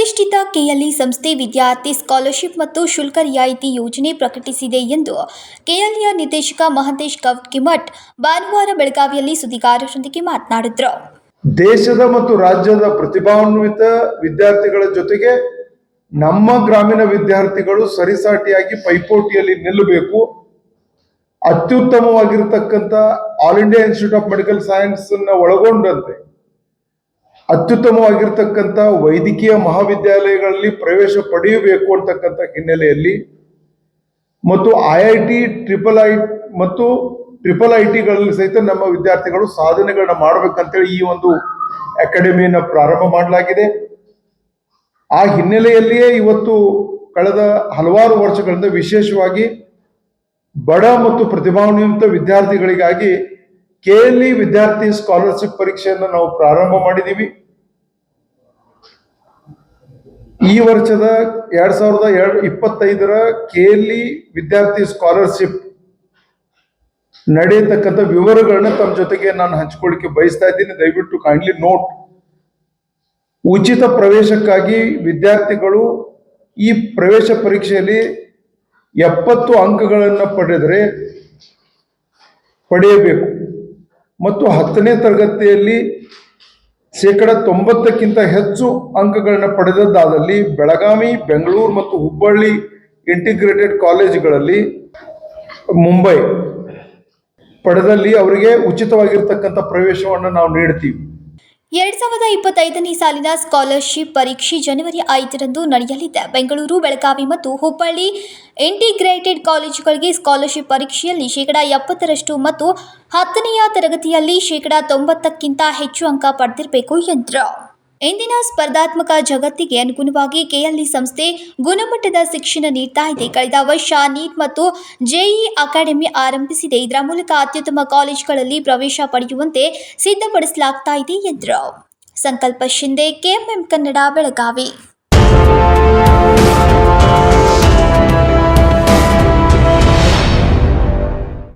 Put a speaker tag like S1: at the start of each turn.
S1: ಪ್ರತಿಷ್ಠಿತ ಕೆಎಲ್ಇ ಸಂಸ್ಥೆ ವಿದ್ಯಾರ್ಥಿ ಸ್ಕಾಲರ್ಶಿಪ್ ಮತ್ತು ಶುಲ್ಕ ರಿಯಾಯಿತಿ ಯೋಜನೆ ಪ್ರಕಟಿಸಿದೆ ಎಂದು ಕೆಎಲ್ಇಯ ನಿರ್ದೇಶಕ ಮಹಂತೇಶ್ ಕವ್ಕಿಮಠ್ ಭಾನುವಾರ ಬೆಳಗಾವಿಯಲ್ಲಿ ಸುದ್ದಿಗಾರರೊಂದಿಗೆ ಮಾತನಾಡಿದರು.
S2: ದೇಶದ ಮತ್ತು ರಾಜ್ಯದ ಪ್ರತಿಭಾನ್ವಿತ ವಿದ್ಯಾರ್ಥಿಗಳ ಜೊತೆಗೆ ನಮ್ಮ ಗ್ರಾಮೀಣ ವಿದ್ಯಾರ್ಥಿಗಳು ಸರಿಸಾಟಿಯಾಗಿ ಪೈಪೋಟಿಯಲ್ಲಿ ನಿಲ್ಲಬೇಕು. ಅತ್ಯುತ್ತಮವಾಗಿರತಕ್ಕಂಥ All India Institute of Medical Science ಒಳಗೊಂಡಂತೆ ಅತ್ಯುತ್ತಮವಾಗಿರ್ತಕ್ಕಂಥ ವೈದ್ಯಕೀಯ ಮಹಾವಿದ್ಯಾಲಯಗಳಲ್ಲಿ ಪ್ರವೇಶ ಪಡೆಯಬೇಕು ಅಂತಕ್ಕಂಥ ಹಿನ್ನೆಲೆಯಲ್ಲಿ ಮತ್ತು I I T, triple I, ಮತ್ತು ಟ್ರಿಪಲ್ ಐ ಟಿಗಳಲ್ಲಿ ಸಹಿತ ನಮ್ಮ ವಿದ್ಯಾರ್ಥಿಗಳು ಸಾಧನೆಗಳನ್ನ ಮಾಡಬೇಕಂತೇಳಿ ಈ ಒಂದು ಅಕಾಡೆಮಿಯನ್ನ ಪ್ರಾರಂಭ ಮಾಡಲಾಗಿದೆ. ಆ ಹಿನ್ನೆಲೆಯಲ್ಲಿಯೇ ಇವತ್ತು ಕಳೆದ ಹಲವಾರು ವರ್ಷಗಳಿಂದ ವಿಶೇಷವಾಗಿ ಬಡ ಮತ್ತು ಪ್ರತಿಭಾನ್ವಿತ ವಿದ್ಯಾರ್ಥಿಗಳಿಗಾಗಿ ಕೆ ಎಲ್ ಇ ವಿದ್ಯಾರ್ಥಿ ಸ್ಕಾಲರ್ಶಿಪ್ ಪರೀಕ್ಷೆಯನ್ನು ನಾವು ಪ್ರಾರಂಭ ಮಾಡಿದ್ದೀವಿ ಈ ವರ್ಷದ ಎರಡ್ ಸಾವಿರದ ಎರಡ್ ಇಪ್ಪತ್ತೈದರ ಕೆಎಲ್ಇ ವಿದ್ಯಾರ್ಥಿ ಸ್ಕಾಲರ್ಶಿಪ್ ನಡೆಯತಕ್ಕಂಥ ವಿವರಗಳನ್ನ ತಮ್ಮ ಜೊತೆಗೆ ನಾನು ಹಂಚಿಕೊಳ್ಳಿಕ್ಕೆ ಬಯಸ್ತಾ ಇದ್ದೀನಿ. ದಯವಿಟ್ಟು ಕೈಂಡ್ಲಿ ನೋಟ್ ಉಚಿತ ಪ್ರವೇಶಕ್ಕಾಗಿ ವಿದ್ಯಾರ್ಥಿಗಳು ಈ ಪ್ರವೇಶ ಪರೀಕ್ಷೆಯಲ್ಲಿ ಎಪ್ಪತ್ತು ಅಂಕಗಳನ್ನು ಪಡೆದರೆ ಪಡೆಯಬೇಕು. ಮತ್ತು ಹತ್ತನೇ ತರಗತಿಯಲ್ಲಿ ಶೇಕಡ ತೊಂಬತ್ತಕ್ಕಿಂತ ಹೆಚ್ಚು ಅಂಕಗಳನ್ನು ಪಡೆದದ್ದಾದಲ್ಲಿ ಬೆಳಗಾವಿ, ಬೆಂಗಳೂರು ಮತ್ತು ಹುಬ್ಬಳ್ಳಿ ಇಂಟಿಗ್ರೇಟೆಡ್ ಕಾಲೇಜುಗಳಲ್ಲಿ ಮುಂಬೈ ಪಡೆದಲ್ಲಿ ಅವರಿಗೆ ಉಚಿತವಾಗಿರ್ತಕ್ಕಂಥ ಪ್ರವೇಶವನ್ನು ನಾವು ನೀಡ್ತೀವಿ.
S1: ಎರಡ್ ಸಾವಿರದ ಇಪ್ಪತ್ತೈದನೇ ಸಾಲಿನ ಸ್ಕಾಲರ್ಶಿಪ್ ಪರೀಕ್ಷೆ ಜನವರಿ ಐದರಂದು ನಡೆಯಲಿದೆ. ಬೆಂಗಳೂರು, ಬೆಳಗಾವಿ ಮತ್ತು ಹುಬ್ಬಳ್ಳಿ ಇಂಟಿಗ್ರೇಟೆಡ್ ಕಾಲೇಜುಗಳಿಗೆ ಸ್ಕಾಲರ್ಶಿಪ್ ಪರೀಕ್ಷೆಯಲ್ಲಿ ಶೇಕಡಾ ಎಪ್ಪತ್ತರಷ್ಟು ಮತ್ತು ಹತ್ತನೆಯ ತರಗತಿಯಲ್ಲಿ ಶೇಕಡಾ ತೊಂಬತ್ತಕ್ಕಿಂತ ಹೆಚ್ಚು ಅಂಕ ಪಡೆದಿರಬೇಕು ಎಂದರು. ಇಂದಿನ ಸ್ಪರ್ಧಾತ್ಮಕ ಜಗತ್ತಿಗೆ ಅನುಗುಣವಾಗಿ ಕೆಎಲ್ಇ ಸಂಸ್ಥೆ ಗುಣಮಟ್ಟದ ಶಿಕ್ಷಣ ನೀಡ್ತಾ ಇದೆ. ಕಳೆದ ವರ್ಷ ನೀಟ್ ಮತ್ತು ಜೆಇ ಅಕಾಡೆಮಿ ಆರಂಭಿಸಿದೆ. ಇದರ ಮೂಲಕ ಅತ್ಯುತ್ತಮ ಕಾಲೇಜುಗಳಲ್ಲಿ ಪ್ರವೇಶ ಪಡೆಯುವಂತೆ ಸಿದ್ಧಪಡಿಸಲಾಗ್ತಾ ಇದೆ ಎಂದರು. ಸಂಕಲ್ಪ ಶಿಂದೆ, ಕೆಎಂಎಂ ಕನ್ನಡ, ಬೆಳಗಾವಿ.